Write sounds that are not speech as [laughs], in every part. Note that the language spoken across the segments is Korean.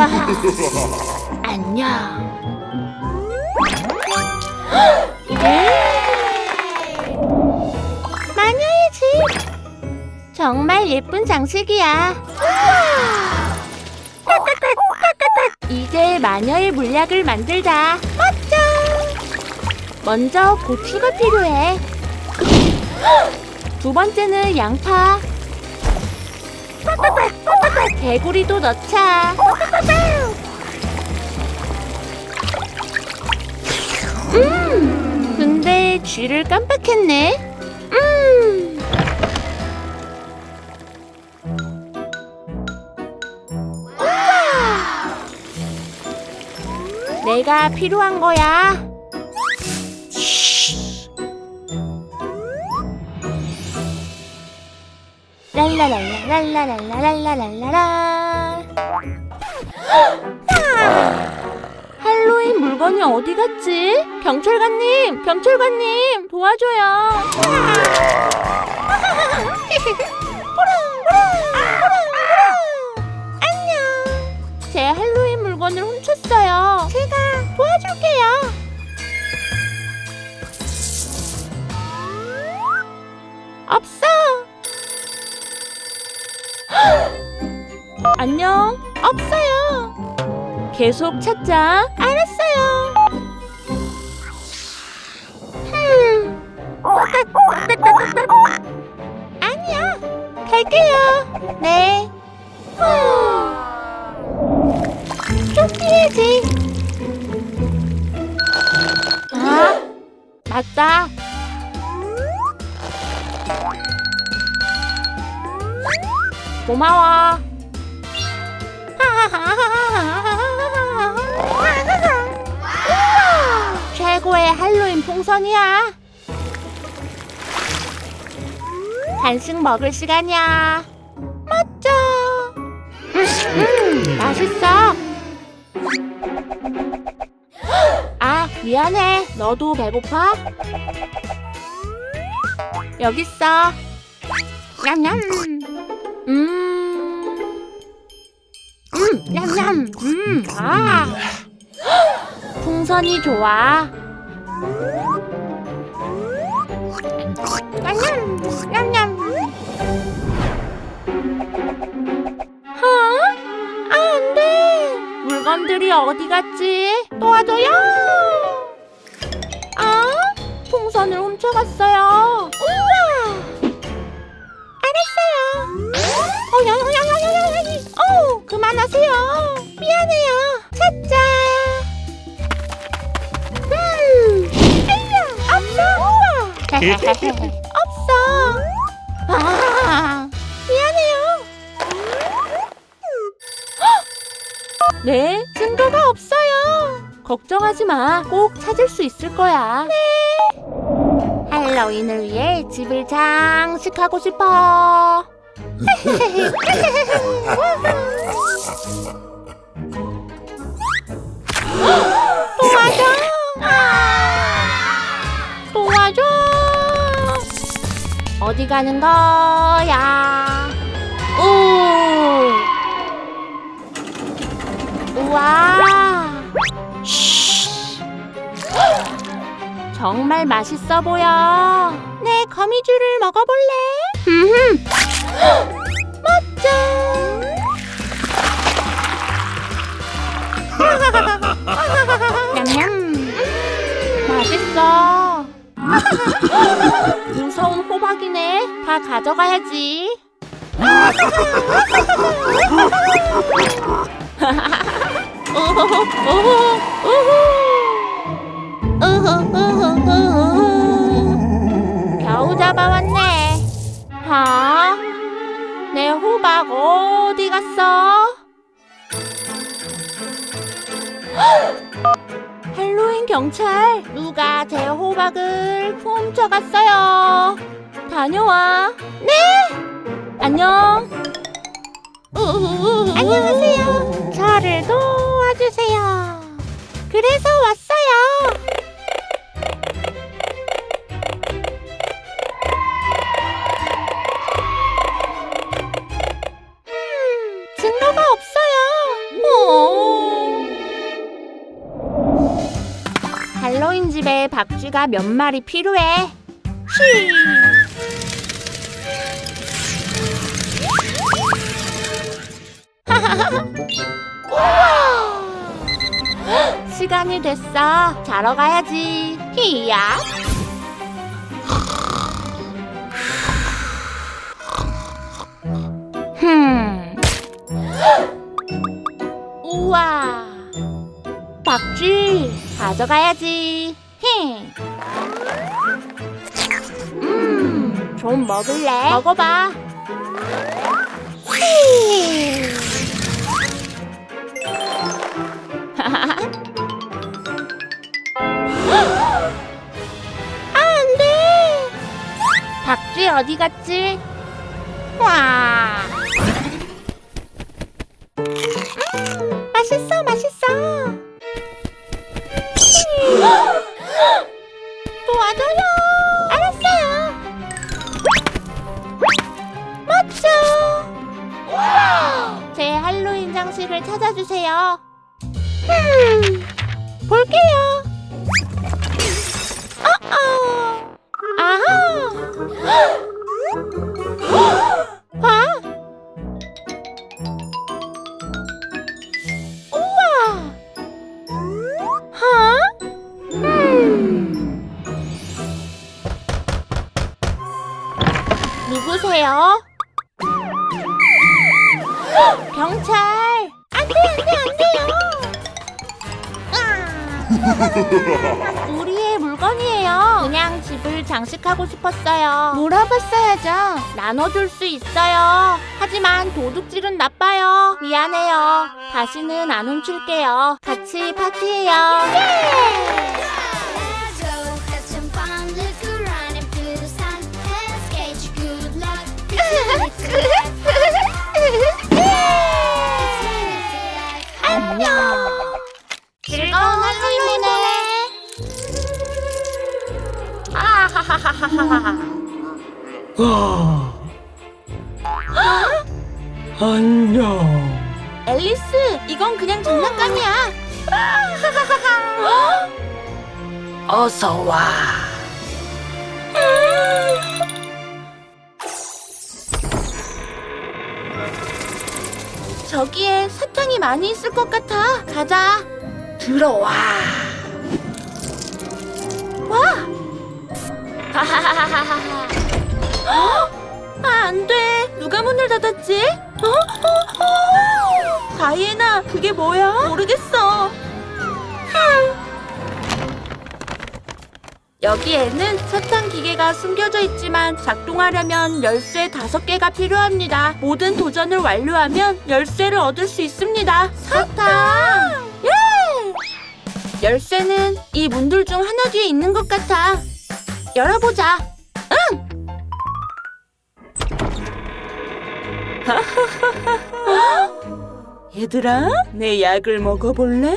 [laughs] 안녕. 예. [gasps] 마녀의 집. 정말 예쁜 장식이야. [gasps] 이제 마녀의 물약을 만들자. 멋져. 먼저 고추가 필요해. [gasps] 두 번째는 양파. 개구리도 넣자. 음, 근데 쥐를 깜빡했네. 음. 내가 필요한 거야. 랄라랄라랄라랄라랄라랄라. 할로윈 물건이 어디 갔지? 경찰관님, 경찰관님, 도와줘요. [laughs] 안녕. 제 할로윈 물건을 훔쳤어요. 계속 찾자. 알았어요. 흠. 아니야. 갈게요. 네. 쫓기야지. 아, 맞다. 고마워. 풍선이야. 간식 먹을 시간이야. 멋져. 음, 맛있어. 아, 미안해. 너도 배고파? 여기 있어. 냠냠. 음. 음, 냠냠. 음, 아. [gasps] 풍선이 좋아. 어? 아. 물건들이 어디 갔지? 도와줘요. 아, 풍선을 훔쳐갔어요. 없어. 아, 미안해요. 헉! 네, 증거가 없어요. 걱정하지 마. 꼭 찾을 수 있을 거야. 네. 할로윈을 위해 집을 장식하고 싶어. [laughs] [laughs] 어디 가는 거야? 오! 우와! 쉬. 정말 맛있어 보여. 내 거미줄을 먹어볼래? 음. 멋져. [laughs] 냠냠. 맛있어. [laughs] 호박이네. 다 가져가야지. 겨우 잡아왔네. 하? 내 호박 어디 갔어? 할로윈 경찰, 누가 제 호박을 훔쳐갔어요. 다녀와. 네. 안녕. 안녕하세요. 저를 도와주세요. 그래서 왔어요. 음, 증거가 없어요. 어. 할로윈 집에 박쥐가 몇 마리 필요해. 쉬. [laughs] 시간이 됐어. 자러 가야지. 히야. 흠. 우와. 박쥐 가져가야지. 힝. 음, 좀 먹을래? 먹어봐. 히. [laughs] 안 돼. 박쥐 어디 갔지? 와. 음, 맛있어, 맛있어. [laughs] 도와줘요. 알았어요. 멋져. 제 할로윈 장식을 찾아주세요. 음, 볼게요. 어어. 아하. 봐. [gasps] 우와. 하? 음. 누구세요? [gasps] 경찰! 안 돼, 안 돼, 안 돼요! 아. [laughs] 우리의 물건이에요. 그냥 집을 장식하고 싶었어요. 물어봤어야죠. 나눠줄 수 있어요. 하지만 도둑질은 나빠요. 미안해요. 다시는 안 훔칠게요. 같이 파티해요. 예! 아하하하하하. 안녕. 앨리스, 이건 그냥 장난감이야. [laughs] 어서 와. 저기에 사탕이 많이 있을 것 같아. 가자. 들어와. 와. 하하하하하. 아, 안 돼. 누가 문을 닫았지? 어? 어? 어? 다이애나, 그게 뭐야? 모르겠어. 흠. 여기에는 사탕 기계가 숨겨져 있지만 작동하려면 열쇠 다섯 개가 필요합니다. 모든 도전을 완료하면 열쇠를 얻을 수 있습니다. 사탕! 예! 열쇠는 이 문들 중 하나 뒤에 있는 것 같아. 열어보자. 응! [laughs] 얘들아, 내 약을 먹어볼래?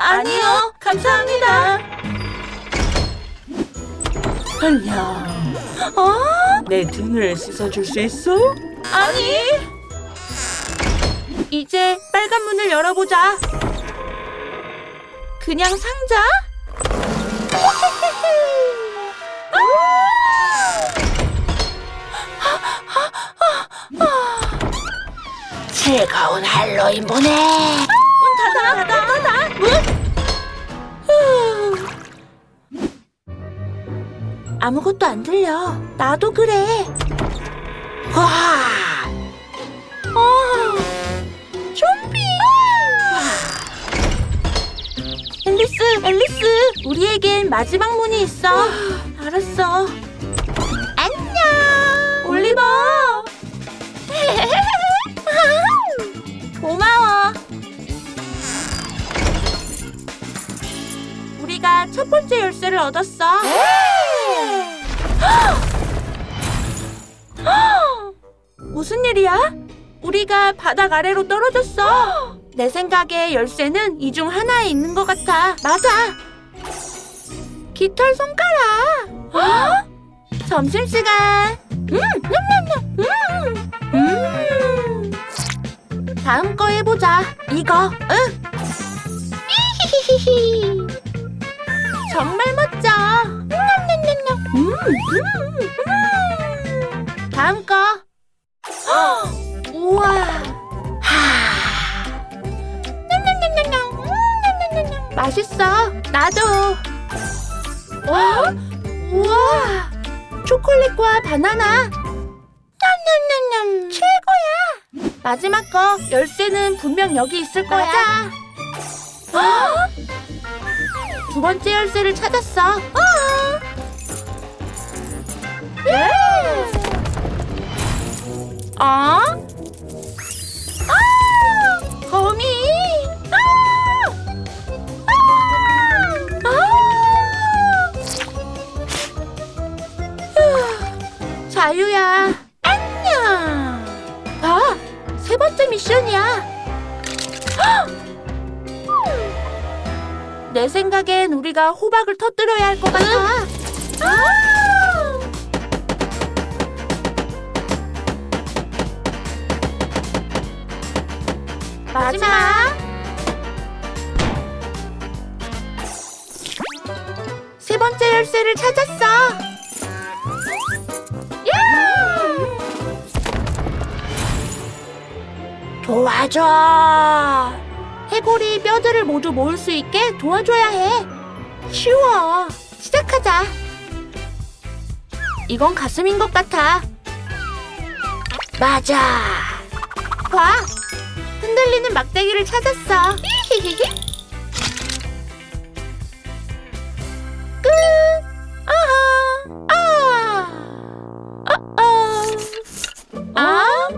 아니요, 감사합니다. 안녕. 어? 내 등을 씻어줄 수 있어? 아니. 이제 빨간 문을 열어보자. 그냥 상자? [laughs] 즐거운 할로윈 보내. 문 닫아, 닫아, 닫아. 문. 후. 아무것도 안 들려. 나도 그래. 와, 어. 좀비. 앨리스, 앨리스, 우리에겐 마지막 문이 있어. 알았어. 얻었어. [gasps] 무슨 일이야? 우리가 바닥 아래로 떨어졌어. [gasps] 내 생각에 열쇠는 이 중 하나에 있는 것 같아. 맞아. 깃털 손가락. 어? [gasps] 점심시간. 음, 냠냠냠. 음, 음. 다음 거 해보자. 이거. 응. [laughs] 정말 멋져. 냠냠냠냠. 음, 음, 음. 다음 거. 헉, [gasps] 우와. 하. 냠냠냠냠냠. 음, 냠냠냠냠. 맛있어. 나도. 와. 우와. 초콜릿과 바나나. 냠냠냠냠. 최고야. 마지막 거 열쇠는 분명 여기 있을 거야. 맞아. 두 번째 열쇠를 찾았어. 예. 어? 내 생각엔 우리가 호박을 터뜨려야 할 것 같아. 마지막. 세 번째 열쇠를 찾았어. 예! 도와줘. 해골이 뼈들을 모두 모을 수 있게 도와줘야 해. 쉬워. 시작하자. 이건 가슴인 것 같아. 맞아. 봐. 흔들리는 막대기를 찾았어. 히히히히. 끝. 아. 어어. 아?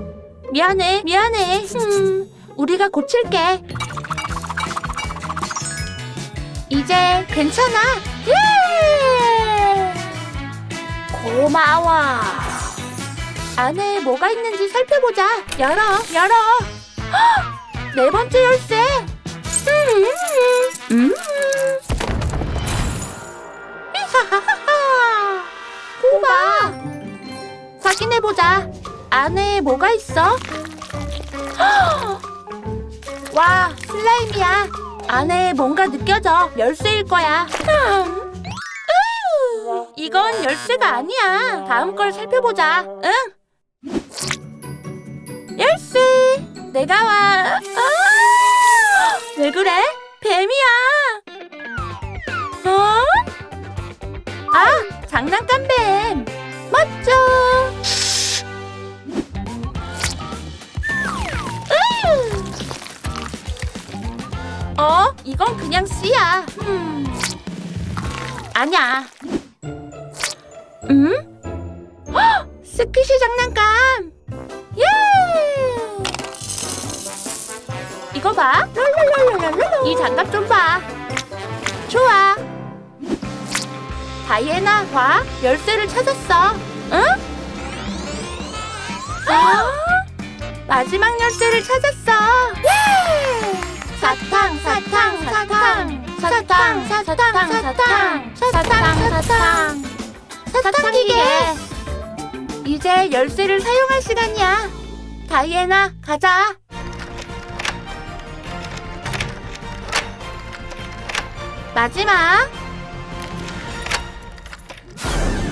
미안해, 미안해. 음, 우리가 고칠게. 이제 괜찮아. 예! 고마워. 안에 뭐가 있는지 살펴보자. 열어, 열어. 헉! 네 번째 열쇠. 음, 음. 히하하하하. 호박. 확인해 보자. 안에 뭐가 있어? 헉! 와, 슬라임이야. 안에 뭔가 느껴져. 열쇠일 거야. 음. 으유, 이건 열쇠가 아니야. 다음 걸 살펴보자. 응? 열쇠. 내가 와. 아! 왜 그래? 뱀이야. 어? 아, 장난감 뱀. 맞죠? 어? 이건 그냥 씨야. 음. 아니야. 음? 헉! 스퀴시 장난감. 예! 이거 봐. 이 장갑 좀 봐. 좋아. 다이애나, 봐. 열쇠를 찾았어. 응? 아? 마지막 열쇠를 찾았어. 사탕 사탕 사탕 사탕 사탕 기계 이제 열쇠를 사용할 시간이야 다이애나 가자 마지막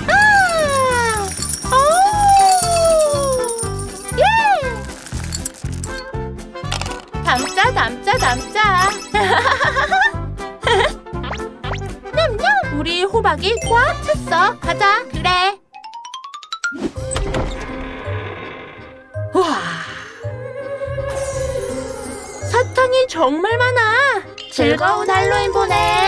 아! 오! 예! 담자 담자 담자 [laughs] 호박이 꽉 찼어. 가자. 그래. 와, 사탕이 정말 많아. 즐거운 할로윈 보내